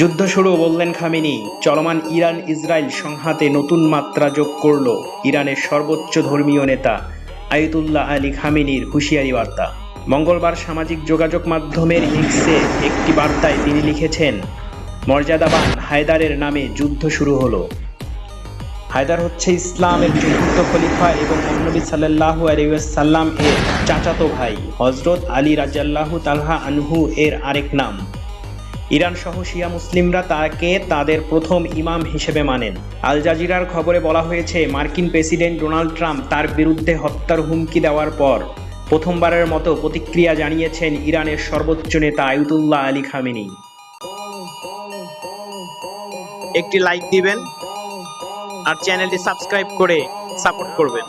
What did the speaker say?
যুদ্ধ শুরু বললেন খামিনি। চলমান ইরান ইসরায়েল সংঘাতে নতুন মাত্রা যোগ করল ইরানের সর্বোচ্চ ধর্মীয় নেতা আয়তুল্লাহ আলী খামিনির হুঁশিয়ারি বার্তা। মঙ্গলবার সামাজিক যোগাযোগ মাধ্যমের এক্সে একটি বার্তায় তিনি লিখেছেন, মর্যাদাবান হায়দারের নামে যুদ্ধ শুরু হলো। হায়দার হচ্ছে ইসলামের চতুর্থ খলিফা এবং মহানবী সাল্লাল্লাহু আলাইহি সাল্লাম এর চাচাতো ভাই। হজরত আলী রাজাল্লাহু তালহা আনহু এর আরেক নাম। ইরান সহ শিয়া মুসলিমরা তাকে তাদের প্রথম ইমাম হিসেবে মানেন। আল জাজিরার খবরে বলা হয়েছে, মার্কিন প্রেসিডেন্ট ডোনাল্ড ট্রাম্প তার বিরুদ্ধে হত্যার হুমকি দেওয়ার পর প্রথমবারের মতো প্রতিক্রিয়া জানিয়েছেন ইরানের সর্বোচ্চ নেতা আয়তুল্লাহ আলী খামেনি। একটি লাইক দিবেন আর চ্যানেলটি সাবস্ক্রাইব করে সাপোর্ট করবেন।